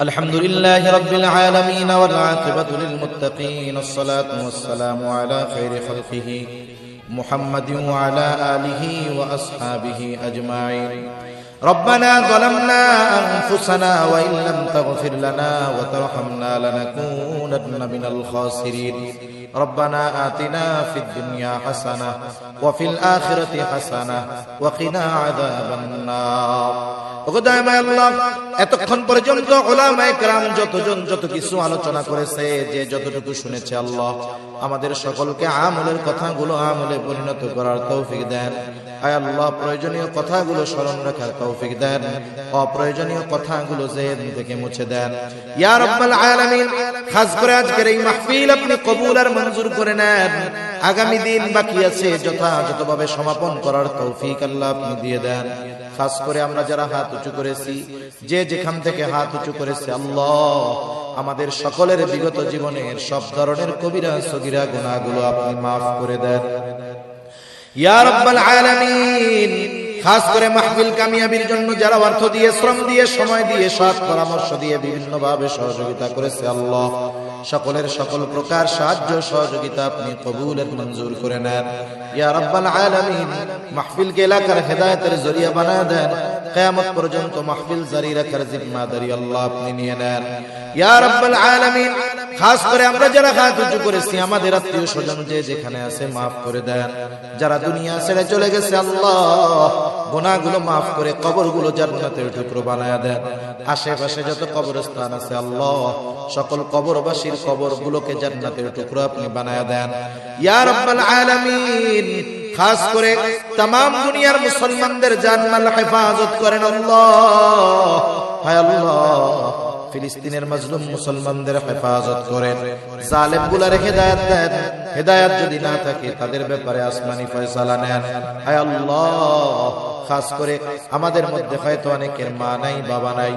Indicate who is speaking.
Speaker 1: الحمد لله رب العالمين والعاقبة للمتقين الصلاة والسلام على خير خلقه محمد وعلى آله وأصحابه أجمعين ربنا ظلمنا أنفسنا وإن لم تغفر لنا وترحمنا لنكونن من الخاسرين ربنا آتنا في الدنيا حسنة وفي الآخرة حسنة وقنا عذاب النار ওগোদায় আল্লাহ এতক্ষণ পর্যন্ত ওলামায়ে কেরাম যতজন যত কিছু আলোচনা করেছে যে যতটুকু শুনেছে আল্লাহ আমাদের সকলকে আমলের কথাগুলো আমলে পরিণত করার তৌফিক দেন আয় আল্লাহ, প্রয়োজনীয় কথাগুলো স্মরণ রাখার তৌফিক দেন। অপ্রয়োজনীয় কথাগুলো জেহেন থেকে মুছে দেন। ইয়া রাব্বাল আলামিন, খাস করে আজকের এই মাহফিল আপনি কবুল আর মঞ্জুর করে নেন। আগামী দিন বাকি আছে, যথাযথভাবে সমাপন করার তৌফিক আল্লাহ আপনি দিয়ে দেন। খাস করে আমরা যারা হাত উঁচু করেছি, যে যেখান থেকে হাত উঁচু করেছে আল্লাহ, আমাদের সকলের বিগত জীবনের সব ধরনের কবিরা, সগিরা গুণাগুলো আপনি মাফ করে দেন। ইয়া আলামিন, খাস করে মাহফিল কামিয়াবির জন্য যারা অর্থ দিয়ে, শ্রম দিয়ে, সময় দিয়ে, সৎ পরামর্শ দিয়ে বিভিন্ন ভাবে সহযোগিতা করেছে আল্লাহ। সকলের সকল প্রকার সাহায্য, সহযোগিতা আপনি কবুলের মঞ্জুর করে নেন। ইয়া রাব্বাল আলামিন মাহফিলকে এলাকার হেদায়েতের জরিয়া বানায় দেন। কিয়ামত পর্যন্ত মাহফিল জারি রাখার জিম্মাদারি আল্লাহ আপনি নিয়ে নেন। ইয়া রাব্বাল আলামিন খাস করে আমরা যারা হাত উঁচু করেছি, আমাদের আত্মীয় স্বজন যে যেখানে আছে মাফ করে দেন। যারা দুনিয়া ছেড়ে চলে গেছে, আল্লাহ গুনাহগুলো মাফ করে কবরগুলো জান্নাতের টুকরো বানায় দেন। আশেপাশে যত কবরস্থান আছে, আল্লাহ সকল কবরবাসীর কবরগুলোকে জান্নাতের টুকরো আপনি বানায় দেন। ইয়া রাব্বাল আলামিন, খাস করে তাম দুনিয়ার মুসলমানদের জানমাল হেফাজত করেন আল্লাহ। হায় আল্লাহ। ফিলিস্তিনের মজলুম মুসলমানদের হেফাজত করেন। জালেমগুলার হেদায়াত দেন। হেদায়াত যদি না থাকে, তাদের ব্যাপারে আসমানি ফয়সালা নেন। হায় আল্লাহ! খাস করে আমাদের মধ্যে হয়তো অনেকের মা নাই, বাবা নাই।